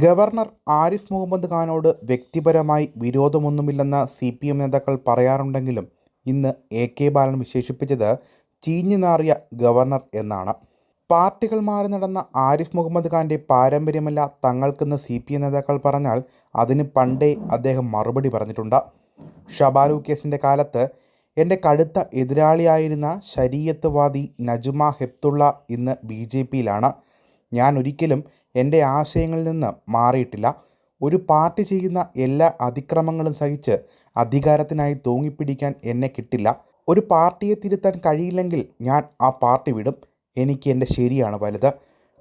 Governor Arif Muhammad ഖാനോട് വ്യക്തിപരമായി വിരോധമൊന്നുമില്ലെന്ന C P M നേതാക്കൾ പറയാറുണ്ടെങ്കിലും ഇന്ന് എ കെ ബാലൻ വിശേഷിപ്പിച്ചത് ചീഞ്ഞു നാറിയ ഗവർണർ എന്നാണ്. പാർട്ടികൾ മാറി നടന്ന ആരിഫ് മുഹമ്മദ് ഖാന്റെ പാരമ്പര്യമല്ല തങ്ങൾക്കെന്ന് സി പി എം നേതാക്കൾ പറഞ്ഞാൽ അതിന് പണ്ടേ അദ്ദേഹം മറുപടി പറഞ്ഞിട്ടുണ്ട്. ഷബാലു കേസിന്റെ കാലത്ത് എന്റെ കടുത്ത എതിരാളിയായിരുന്ന ശരീയത്വവാദി നജുമ ഹെപ്തുള്ള ഇന്ന് ബി ജെ പിയിലാണ്. ഞാൻ ഒരിക്കലും എന്റെ ആശയങ്ങളിൽ നിന്ന് മാറിയിട്ടില്ല. ഒരു പാർട്ടി ചെയ്യുന്ന എല്ലാ അതിക്രമങ്ങളും സഹിച്ച് അധികാരത്തിനായി തൂങ്ങിപ്പിടിക്കാൻ എന്നെ കിട്ടില്ല. ഒരു പാർട്ടിയെ തിരുത്താൻ കഴിയില്ലെങ്കിൽ ഞാൻ ആ പാർട്ടി വിടും. എനിക്ക് എന്റെ ശരിയാണ് വലുത്.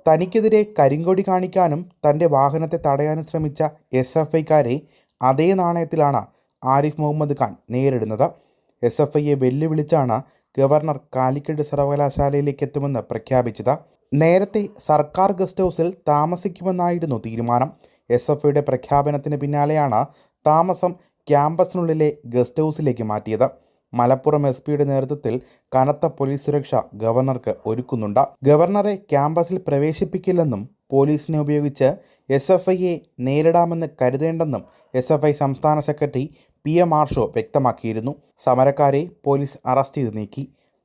തനിക്കെതിരെ കരിങ്കൊടി കാണിക്കാനും തന്റെ വാഹനത്തെ തടയാനും ശ്രമിച്ച എസ് എഫ് ഐക്കാരെ അതേ നാണയത്തിലാണ് ആരിഫ് മുഹമ്മദ് ഖാൻ നേരിടുന്നത്. എസ് എഫ് ഐയെ വെല്ലുവിളിച്ചാണ് ഗവർണർ കാലിക്കറ്റ് സർവകലാശാലയിലേക്ക് എത്തുമെന്ന് പ്രഖ്യാപിച്ചത്. നേരത്തെ സർക്കാർ ഗസ്റ്റ് ഹൗസിൽ താമസിക്കുമെന്നായിരുന്നു തീരുമാനം. എസ് എഫ് ഐയുടെ പ്രഖ്യാപനത്തിന് പിന്നാലെയാണ് താമസം ക്യാമ്പസിനുള്ളിലെ ഗസ്റ്റ് ഹൗസിലേക്ക് മാറ്റിയത്. മലപ്പുറം എസ് പിയുടെ നേതൃത്വത്തിൽ കനത്ത പോലീസ് സുരക്ഷ ഗവർണർക്ക് ഒരുക്കുന്നുണ്ട്. ഗവർണറെ ക്യാമ്പസിൽ പ്രവേശിപ്പിക്കില്ലെന്നും പോലീസിനെ ഉപയോഗിച്ച് എസ് എഫ് ഐയെ നേരിടാമെന്ന് കരുതേണ്ടെന്നും എസ് എഫ് ഐ സംസ്ഥാന സെക്രട്ടറി പി എം ആർഷോ വ്യക്തമാക്കിയിരുന്നു. സമരക്കാരെ പോലീസ് അറസ്റ്റ് ചെയ്ത് നീക്കി.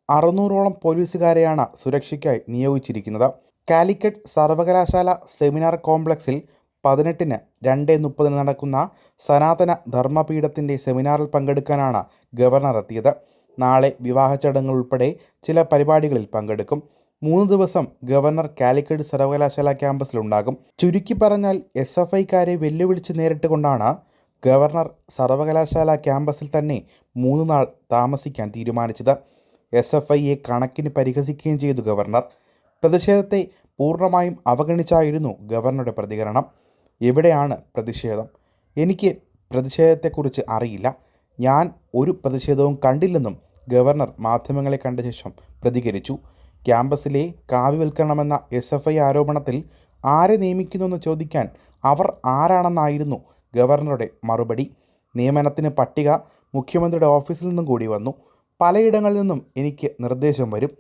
അറുന്നൂറോളം പോലീസുകാരെയാണ് സുരക്ഷയ്ക്കായി നിയോഗിച്ചിരിക്കുന്നത്. കാലിക്കറ്റ് സർവകലാശാല സെമിനാർ കോംപ്ലക്സിൽ പതിനെട്ടിന് രണ്ട് മുപ്പതിന് നടക്കുന്ന സനാതന ധർമ്മപീഠത്തിന്റെ സെമിനാറിൽ പങ്കെടുക്കാനാണ് ഗവർണർ എത്തിയത്. നാളെ വിവാഹ ചടങ്ങുകൾ ഉൾപ്പെടെ ചില പരിപാടികളിൽ പങ്കെടുക്കും. മൂന്ന് ദിവസം ഗവർണർ കാലിക്കറ്റ് സർവകലാശാല ക്യാമ്പസിലുണ്ടാകും ചുരുക്കി പറഞ്ഞാൽ എസ് എഫ് ഐക്കാരെ വെല്ലുവിളിച്ച് നേരിട്ട് കൊണ്ടാണ് ഗവർണർ സർവകലാശാല ക്യാമ്പസിൽ തന്നെ മൂന്ന് നാൾ താമസിക്കാൻ തീരുമാനിച്ചത്. എസ് എഫ് ഐയെ കണക്കിന് പരിഹസിക്കുകയും ചെയ്തു ഗവർണർ. പ്രതിഷേധത്തെ പൂർണമായും അവഗണിച്ചായിരുന്നു ഗവർണറുടെ പ്രതികരണം. എവിടെയാണ് പ്രതിഷേധം? എനിക്ക് പ്രതിഷേധത്തെക്കുറിച്ച് അറിയില്ല. ഞാൻ ഒരു പ്രതിഷേധവും കണ്ടില്ലെന്നും ഗവർണർ മാധ്യമങ്ങളെ കണ്ട ശേഷം പ്രതികരിച്ചു. ക്യാമ്പസിലെ കാവ്യവൽക്കരണമെന്ന എസ് എഫ് ഐ ആരോപണത്തിൽ ആരെ നിയമിക്കുന്നുവെന്ന് ചോദിക്കാൻ അവർ ആരാണെന്നായിരുന്നു ഗവർണറുടെ മറുപടി. നിയമനത്തിന് പട്ടിക മുഖ്യമന്ത്രിയുടെ ഓഫീസിൽ നിന്നും കൂടി വന്നു. പലയിടങ്ങളിൽ നിന്നും എനിക്ക് നിർദ്ദേശം വരും.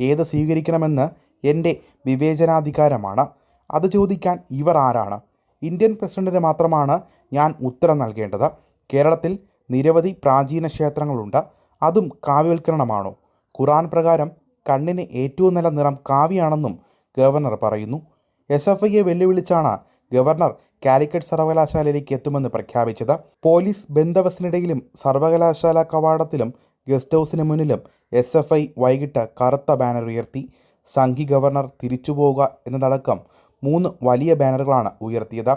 ഏത് സ്വീകരിക്കണമെന്ന് എന്റെ വിവേചനാധികാരമാണ്. അത് ചോദിക്കാൻ ഇവർ ആരാണ്? ഇന്ത്യൻ പ്രസിഡന്റിന് മാത്രമാണ് ഞാൻ ഉത്തരം നൽകേണ്ടത്. കേരളത്തിൽ നിരവധി പ്രാചീന ക്ഷേത്രങ്ങളുണ്ട്. അതും കാവ്യവൽക്കരണമാണോ? ഖുറാൻ പ്രകാരം കണ്ണിന് ഏറ്റവും നല്ല നിറം കാവ്യാണെന്നും ഗവർണർ പറയുന്നു. എസ് എഫ് ഐയെ വെല്ലുവിളിച്ചാണ് ഗവർണർ കാലിക്കറ്റ് സർവകലാശാലയിലേക്ക് എത്തുമെന്ന് പ്രഖ്യാപിച്ചത്. പോലീസ് ബന്ധവസിനിടയിലും സർവകലാശാല കവാടത്തിലും ഗസ്റ്റ് ഹൗസിന് മുന്നിലും എസ് എഫ് ഐ വൈകിട്ട് കറുത്ത ബാനർ ഉയർത്തി സംഘി ഗവർണർ തിരിച്ചുപോവുക എന്നതടക്കം മൂന്ന് വലിയ ബാനറുകളാണ് ഉയർത്തിയത്.